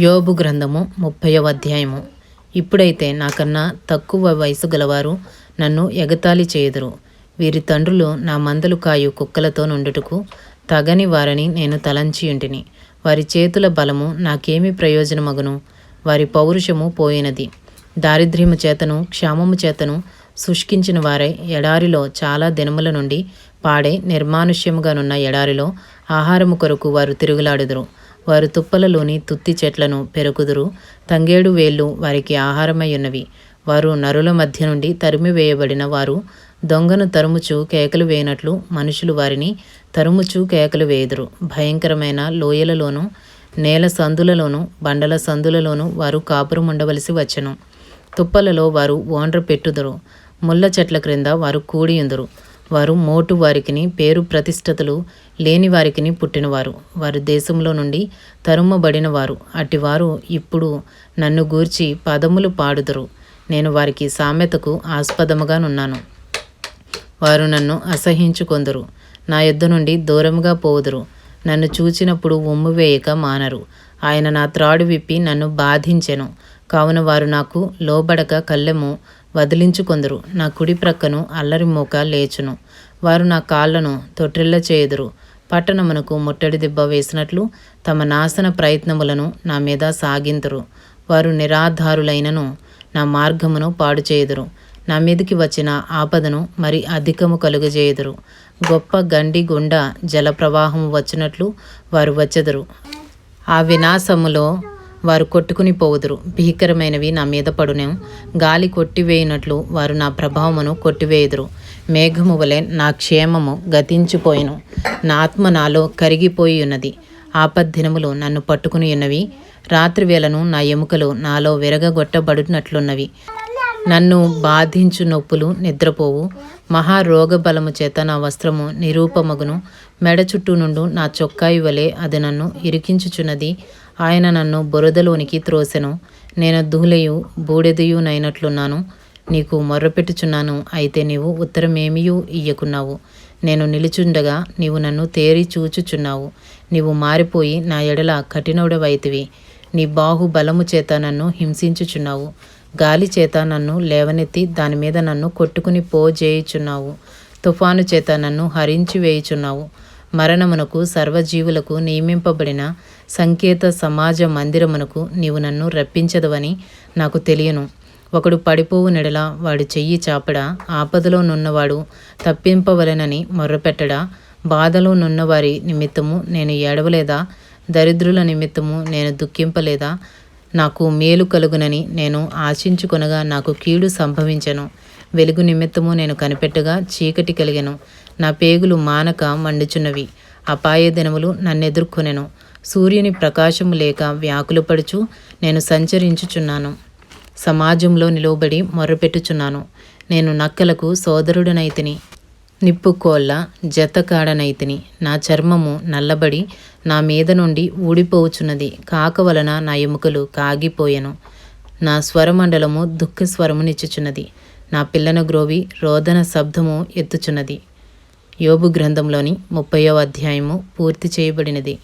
యోబు గ్రంథము ముప్పైవ అధ్యాయము. ఇప్పుడైతే నాకన్నా తక్కువ వయసు గలవారు నన్ను ఎగతాళి చేయుదురు. వీరి తండ్రులు నా మందలు కాయు కుక్కలతో నుండుటకు తగని వారని నేను తలంచి ఉంటిని వారి చేతుల బలము నాకేమి ప్రయోజనమగును? వారి పౌరుషము పోయినది. దారిద్ర్యము చేతను క్షామము చేతను శుష్కించిన వారై ఎడారిలో చాలా దినముల నుండి పాడే నిర్మానుష్యముగానున్న ఎడారిలో ఆహారము కొరకు వారు తిరుగులాడుదురు. వారు తుప్పలలోని తుత్తి చెట్లను పెరుగుదురు తంగేడు వేళ్ళు వారికి ఆహారమై ఉన్నవి వారు నరుల మధ్య నుండి తరిమివేయబడిన వారు దొంగను తరుముచు కేకలు వేయనట్లు మనుషులు వారిని తరుముచు కేకలు వేయుదురు. భయంకరమైన లోయలలోనూ నేల సందులలోనూ బండల సందులలోనూ వారు కాపురం ఉండవలసి వచ్చెను. తుప్పలలో వారు ఓండ్ర పెట్టుదురు. ముళ్ళ చెట్ల క్రింద వారు కూడియుందురు. వారు మోటు వారికిని పేరు ప్రతిష్టతలు లేని వారికిని పుట్టినవారు. వారు దేశంలో నుండి తరుమబడిన వారు అటివారు ఇప్పుడు నన్ను గూర్చి పదములు పాడుదురు. నేను వారికి సామెతకు ఆస్పదముగానున్నాను. వారు నన్ను అసహించుకొందురు నా యొద్ద నుండి దూరముగా పోదురు నన్ను చూచినప్పుడు ఉమ్ము వేయక మానరు. ఆయన నా త్రాడు విప్పి నన్ను బాధించెను. కావున వారు నాకు లోబడక కళ్ళెము వదిలించుకొందురు నా కుడి ప్రక్కను అల్లరి మోక లేచును. వారు నా కాళ్ళను తొట్టిల్ల చేయుదురు. పట్టణమునకు ముట్టడి దిబ్బ వేసినట్లు తమ నాశన ప్రయత్నములను నా మీద సాగింతురు. వారు నిరాధారులైనను నా మార్గమును పాడు చేయుదురు. నా మీదికి వచ్చిన ఆపదను మరి అధికము కలుగజేయుదురు. గొప్ప గండి గుండా జలప్రవాహము వచ్చినట్లు వారు వచ్చెదరు. ఆ వినాశములో వారు కొట్టుకుని పోవుదురు. భీకరమైనవి నా మీద పడునే గాలి కొట్టివేయినట్లు వారు నా ప్రభావమును కొట్టివేయుదురు. మేఘము వలె నా క్షేమము గతించిపోయిను. నా ఆత్మ నాలో కరిగిపోయి ఉన్నది ఆపద్దినములు నన్ను పట్టుకుని ఉన్నవి రాత్రివేళను నా ఎముకలు నాలో విరగగొట్టబడినట్లున్నవి. నన్ను బాధించు నొప్పులు నిద్రపోవు. మహారోగ బలము చేత నా వస్త్రము నిరూపమగును. మెడ చుట్టూ నుండు నా చొక్కాయి వలె అది నన్ను ఇరికించుచున్నది. ఆయన నన్ను బురదలోనికి త్రోసెను. నేను దూలయు బూడెదయునైనట్లున్నాను నీకు మొర్రపెట్టుచున్నాను అయితే నీవు ఉత్తరమేమియూ ఇయ్యకున్నావు. నేను నిలుచుండగా నీవు నన్ను తేరి చూచుచున్నావు. నీవు మారిపోయి నా ఎడల కఠినవుడవైతివి నీ బాహుబలము చేత నన్ను హింసించుచున్నావు. గాలి చేత నన్ను లేవనెత్తి దాని మీద నన్ను కొట్టుకుని పోజేయుచున్నావు. తుఫాను చేత నన్ను హరించి వేయుచున్నావు మరణమునకు సర్వజీవులకు నియమింపబడిన సంకేత సమాజ మందిరమునకు నీవు నన్ను రప్పించదవని నాకు తెలియను. ఒకడు పడిపోవు నెడల వాడు చెయ్యి చాపడా ఆపదలో నున్నవాడు తప్పింపవలెనని మొర్రపెట్టడా బాధలో నున్నవారి నిమిత్తము నేను ఏడవలేదా దరిద్రుల నిమిత్తము నేను దుఃఖింపలేదా నాకు మేలు కలుగునని నేను ఆశించుకొనగా నాకు కీడు సంభవించను. వెలుగు నిమిత్తము నేను కనిపెట్టగా చీకటి కలిగెను. నా పేగులు మానక మండుచున్నవి. అపాయ దినములు నన్నెదుర్కొనెను. సూర్యుని ప్రకాశము లేక వ్యాకులపడుచు నేను సంచరించుచున్నాను. సమాజంలో నిలువబడి మొర్రపెట్టుచున్నాను. నేను నక్కలకు సోదరుడనైతిని. నిప్పుకోళ్ళ జతకాడనైతిని. నా చర్మము నల్లబడి నా మీద నుండి ఊడిపోవుచున్నది. కాక వలన నా ఎముకలు కాగిపోయెను. నా స్వరమండలము దుఃఖ స్వరమునిచ్చుచున్నది నా పిల్లన గ్రోవి రోదన శబ్దము ఎత్తుచున్నది. యోబు గ్రంథంలోని ముప్పయో అధ్యాయము పూర్తి చేయబడినది.